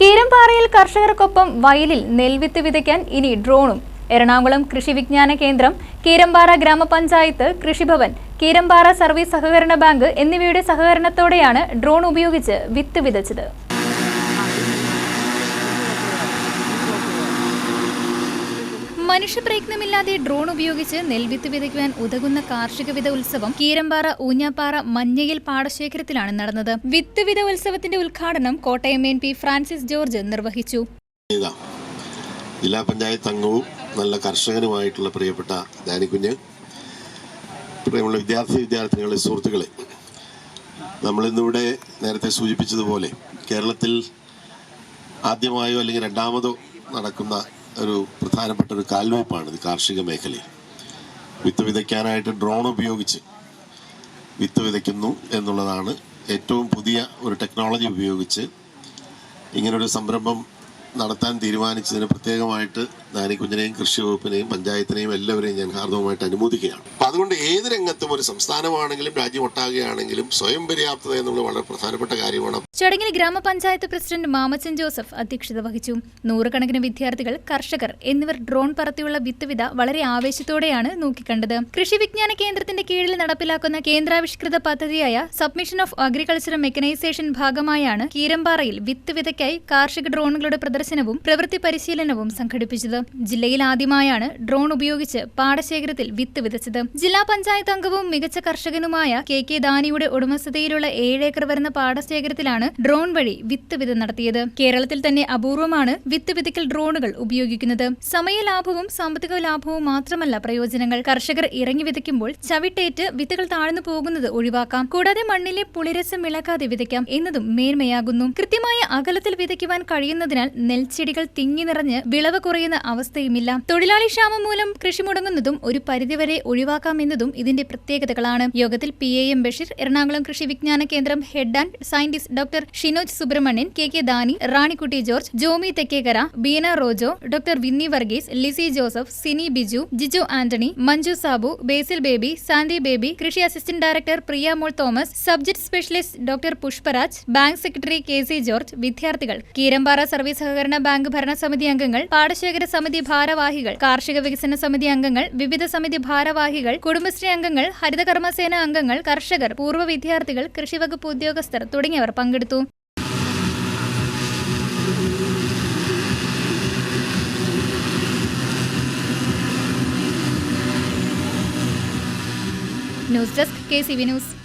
കീരമ്പാറയിൽ കർഷകർക്കൊപ്പം വയലിൽ നെൽവിത്ത് വിതയ്ക്കാൻ ഇനി ഡ്രോണും. എറണാകുളം കൃഷി വിജ്ഞാന കേന്ദ്രം കീരമ്പാറ ഗ്രാമപഞ്ചായത്ത് കൃഷിഭവൻ കീരമ്പാറ സർവീസ് സഹകരണ ബാങ്ക് എന്നിവയുടെ സഹകരണത്തോടെയാണ് ഡ്രോൺ ഉപയോഗിച്ച് വിത്ത് വിതച്ചത്. മനുഷ്യപ്രയത്നമില്ലാതെ ഡ്രോൺ ഉപയോഗിച്ച് നെൽവിത്ത് വിതയ്ക്കുവാൻ ഉതകുന്ന കാർഷിക വിത ഉത്സവം കീരമ്പാറ ഊഞ്ഞാപ്പാറ മഞ്ഞയിൽ പാടശേഖരത്തിലാണ് നടന്നത്. വിത്ത് വിത ഉത്സവത്തിന്റെ ഉദ്ഘാടനം കോട്ടയം എം പി ഫ്രാൻസിസ് ജോർജ് നിർവഹിച്ചു. ജില്ലാ പഞ്ചായത്ത് അംഗവും നല്ല കർഷകനുമായിട്ടുള്ള പ്രിയപ്പെട്ട ദാനിക്കുഞ്ഞ് പ്രിയമുള്ള വിദ്യാർത്ഥി വിദ്യാർത്ഥികളെ സുഹൃത്തുക്കളെ നമ്മളിന്നിവിടെ നേരത്തെ സൂചിപ്പിച്ചതുപോലെ കേരളത്തിൽ ആദ്യമായോ അല്ലെങ്കിൽ രണ്ടാമതോ നടക്കുന്ന ഒരു പ്രധാനപ്പെട്ട ഒരു കാൽവയ്പ്പാണ് ഇത് കാർഷിക മേഖലയിൽ. വിത്ത് വിതയ്ക്കാനായിട്ട് ഡ്രോൺ ഉപയോഗിച്ച് വിത്ത് വിതയ്ക്കുന്നു എന്നുള്ളതാണ് ഏറ്റവും പുതിയ ഒരു ടെക്നോളജി ഉപയോഗിച്ച് ഇങ്ങനൊരു സംരംഭം നടത്താൻ തീരുമാനിച്ചതിന് പ്രത്യേകമായിട്ട് നാനിക്കുഞ്ഞിനെയും കൃഷി വകുപ്പിനെയും പഞ്ചായത്തിനെയും എല്ലാവരെയും ഞാൻ ഹാർദവമായിട്ട് അനുമോദിക്കുകയാണ്. അപ്പൊ അതുകൊണ്ട് ഏത് രംഗത്തും ഒരു സംസ്ഥാനമാണെങ്കിലും രാജ്യമൊട്ടാകെയാണെങ്കിലും സ്വയം പര്യാപ്തത എന്നുള്ളത് വളരെ പ്രധാനപ്പെട്ട കാര്യമാണ്. ചടങ്ങിൽ ഗ്രാമപഞ്ചായത്ത് പ്രസിഡന്റ് മാമച്ചൻ ജോസഫ് അധ്യക്ഷത വഹിച്ചു. നൂറുകണക്കിന് വിദ്യാർത്ഥികൾ കർഷകർ എന്നിവർ ഡ്രോൺ പറത്തിയുള്ള വിത്തുവിത വളരെ ആവേശത്തോടെയാണ് നോക്കിക്കണ്ടത്. കൃഷി വിജ്ഞാന കേന്ദ്രത്തിന്റെ കീഴിൽ നടപ്പിലാക്കുന്ന കേന്ദ്രാവിഷ്കൃത പദ്ധതിയായ സബ്മിഷൻ ഓഫ് അഗ്രികൾച്ചർ മെക്കനൈസേഷൻ ഭാഗമായാണ് കീരമ്പാറയിൽ വിത്ത് വിതയ്ക്കായി കാർഷിക ഡ്രോണുകളുടെ പ്രദർശനവും പ്രവൃത്തി പരിശീലനവും സംഘടിപ്പിച്ചത്. ജില്ലയിൽ ആദ്യമായാണ് ഡ്രോൺ ഉപയോഗിച്ച് പാടശേഖരത്തിൽ വിത്ത് വിതച്ചത്. ജില്ലാ പഞ്ചായത്ത് അംഗവും മികച്ച കർഷകനുമായ കെ കെ ദാനിയുടെ ഉടമസ്ഥതയിലുള്ള ഏഴ് ഏക്കർ വരുന്ന പാടശേഖരത്തിലാണ് ഡ്രോൺ വഴി വിത്ത് വിത നടത്തിയത്. കേരളത്തിൽ തന്നെ അപൂർവമാണ് വിത്ത് വിതയ്ക്കൽ ഡ്രോണുകൾ ഉപയോഗിക്കുന്നത്. സമയലാഭവും സാമ്പത്തിക ലാഭവും മാത്രമല്ല പ്രയോജനങ്ങൾ. കർഷകർ ഇറങ്ങി വിതയ്ക്കുമ്പോൾ ചവിട്ടേറ്റ് വിത്തുകൾ താഴ്ന്നു പോകുന്നത് ഒഴിവാക്കാം. കൂടാതെ മണ്ണിലെ പുളിരസം ഇളക്കാതെ വിതയ്ക്കാം എന്നതും മേന്മയാകുന്നു. കൃത്യമായ അകലത്തിൽ വിതയ്ക്കുവാൻ കഴിയുന്നതിനാൽ നെൽച്ചെടികൾ തിങ്ങി നിറഞ്ഞ് വിളവ് കുറയുന്ന അവസ്ഥയുമില്ല. തൊഴിലാളി ക്ഷാമം മൂലം കൃഷി മുടങ്ങുന്നതും ഒരു പരിധിവരെ ഒഴിവാക്കാമെന്നതും ഇതിന്റെ പ്രത്യേകതകളാണ്. യോഗത്തിൽ P A M Basheer Ernakulam കൃഷി വിജ്ഞാന കേന്ദ്രം head and scientist doctor Shinoj Subrahmanian K K Dani Ranikutty George Jomy Thekkekara Beena Rojo doctor Winnie Varghese Lissy Joseph Cini Biju Jiju Antony Manju Sabu Basil Baby Santy Baby കൃഷി assistant director Priya Mol Thomas subject specialist doctor Pushparaj bank secretary K C George വിദ്യാർത്ഥികൾ. Keerampara service സഹകരണ bank ഭരണസമിതി അംഗങ്ങൾ പാടശേഖര സമിതി ഭാരവാഹികൾ കാർഷിക വികസന സമിതി അംഗങ്ങൾ വിവിധ സമിതി ഭാരവാഹികൾ കുടുംബശ്രീ അംഗങ്ങൾ ഹരിതകർമ്മസേന അംഗങ്ങൾ കർഷകർ പൂർവ വിദ്യാർത്ഥികൾ കൃഷിവകുപ്പ് ഉദ്യോഗസ്ഥർ തുടങ്ങിയവർ പങ്കെടുത്തു. News desk K C V news.